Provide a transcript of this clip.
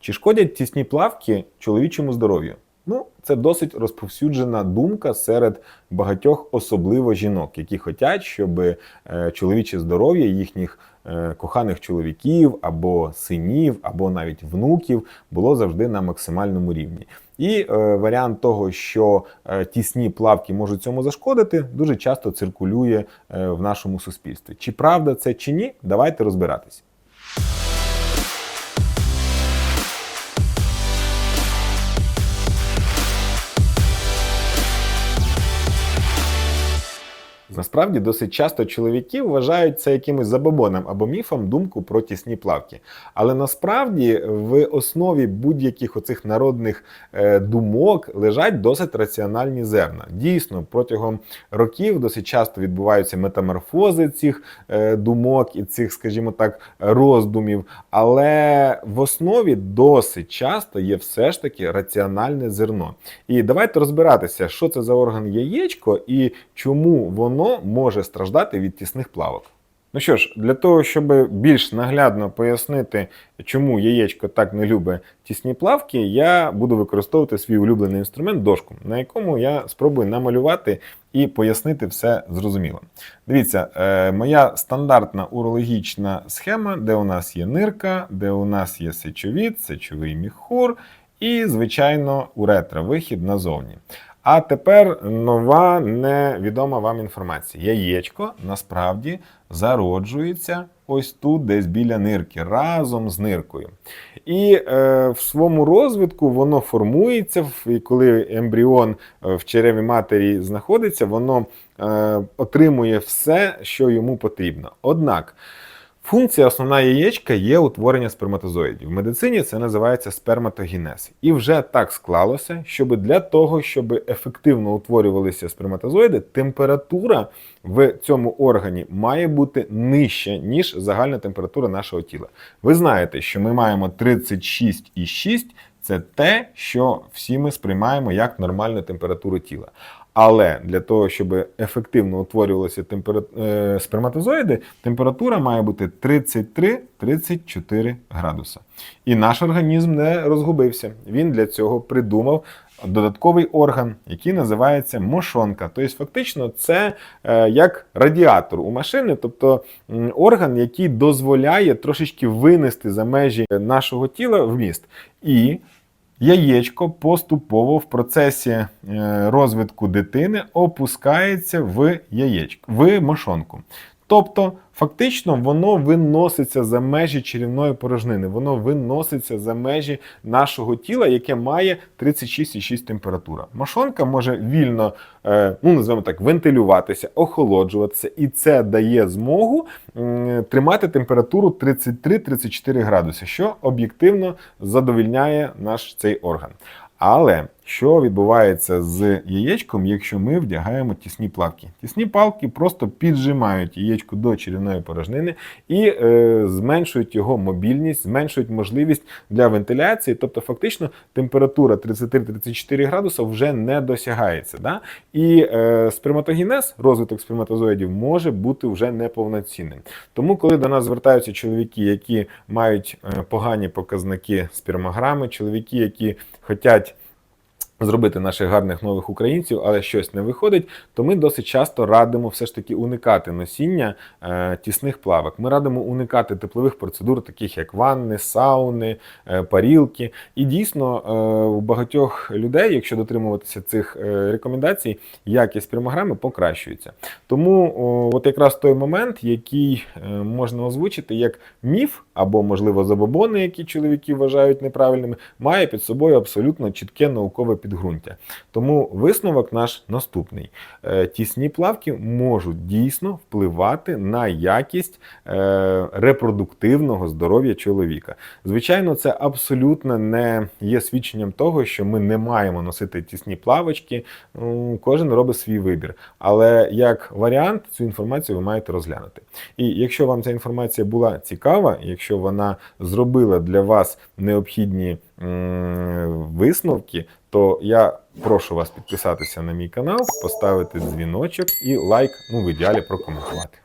Чи шкодять тісні плавки чоловічому здоров'ю? Ну, це досить розповсюджена думка серед багатьох, особливо жінок, які хочуть, щоб е, чоловіче здоров'я їхніх е, коханих чоловіків або синів, або навіть внуків було завжди на максимальному рівні. І е, варіант того, що е, тісні плавки можуть цьому зашкодити, дуже часто циркулює е, в нашому суспільстві. Чи правда це чи ні? Давайте розбиратись. Насправді досить часто чоловіки вважають це якимось забобоном або міфом думку про тісні плавки. Але насправді в основі будь-яких оцих народних е, думок лежать досить раціональні зерна. Дійсно, протягом років досить часто відбуваються метаморфози цих е, думок і цих, скажімо так, роздумів. Але в основі досить часто є все ж таки раціональне зерно. І давайте розбиратися, що це за орган яєчко і чому воно може страждати від тісних плавок. Ну що ж, для того, щоб більш наглядно пояснити, чому яєчко так не любить тісні плавки, я буду використовувати свій улюблений інструмент дошку, на якому я спробую намалювати і пояснити все зрозуміло. Дивіться, е, моя стандартна урологічна схема, де у нас є нирка, де у нас є сечовід, сечовий міхур і, звичайно, уретра, вихід назовні. А тепер нова невідома вам інформація. Яєчко насправді зароджується ось тут, десь біля нирки, разом з ниркою. І е, в своєму розвитку воно формується, і коли ембріон е, в череві матері знаходиться, воно е, отримує все, що йому потрібно. Однак. Функція основна яєчка є утворення сперматозоїдів. В медицині це називається сперматогенез. І вже так склалося, щоб для того, щоб ефективно утворювалися сперматозоїди, температура в цьому органі має бути нижча, ніж загальна температура нашого тіла. Ви знаєте, що ми маємо 36,6 це те, що всі ми сприймаємо як нормальну температуру тіла. Але для того, щоб ефективно утворювалися темпера... е, сперматозоїди, температура має бути 33-34 градуса. І наш організм не розгубився. Він для цього придумав додатковий орган, який називається мошонка. Тобто, фактично, це е, як радіатор у машини, тобто орган, який дозволяє трошечки винести за межі нашого тіла в міст. І Яєчко поступово в процесі е, розвитку дитини опускається в яєчко, в мошонку. Тобто, фактично, воно виноситься за межі чарівної порожнини, воно виноситься за межі нашого тіла, яке має 36,6 температура. Мошонка може вільно, е, ну називаємо так, вентилюватися, охолоджуватися, і це дає змогу тримати температуру 33-34 градуси, що об'єктивно задовільняє наш цей орган. Але що відбувається з яєчком, якщо ми вдягаємо тісні плавки? Тісні палки просто піджимають яєчко до черевної порожнини і е, зменшують його мобільність, зменшують можливість для вентиляції. Тобто, фактично, температура 33-34 градуса вже не досягається. Да? І е, сперматогенез, розвиток сперматозоїдів, може бути вже неповноцінним. Тому, коли до нас звертаються чоловіки, які мають е, погані показники спермограми, чоловіки, які хочуть зробити наших гарних нових українців, але щось не виходить, то ми досить часто радимо все ж таки уникати носіння е, тісних плавок. Ми радимо уникати теплових процедур, таких як ванни, сауни, е, парілки. І дійсно е, у багатьох людей, якщо дотримуватися цих е, рекомендацій, якість спермограми покращується. Тому о, от якраз той момент, який е, можна озвучити як міф або, можливо, забобони, які чоловіки вважають неправильними, має під собою абсолютно чітке наукове підґрунтя. Тому висновок наш наступний: Е, тісні плавки можуть дійсно впливати на якість е, репродуктивного здоров'я чоловіка. Звичайно, це абсолютно не є свідченням того, що ми не маємо носити тісні плавочки. Ну, Кожен робить свій вибір. Але як варіант, цю інформацію ви маєте розглянути. І якщо вам ця інформація була цікава, якщо вона зробила для вас необхідні висновки, то я прошу вас підписатися на мій канал, поставити дзвіночок і лайк, ну в ідеалі прокоментувати.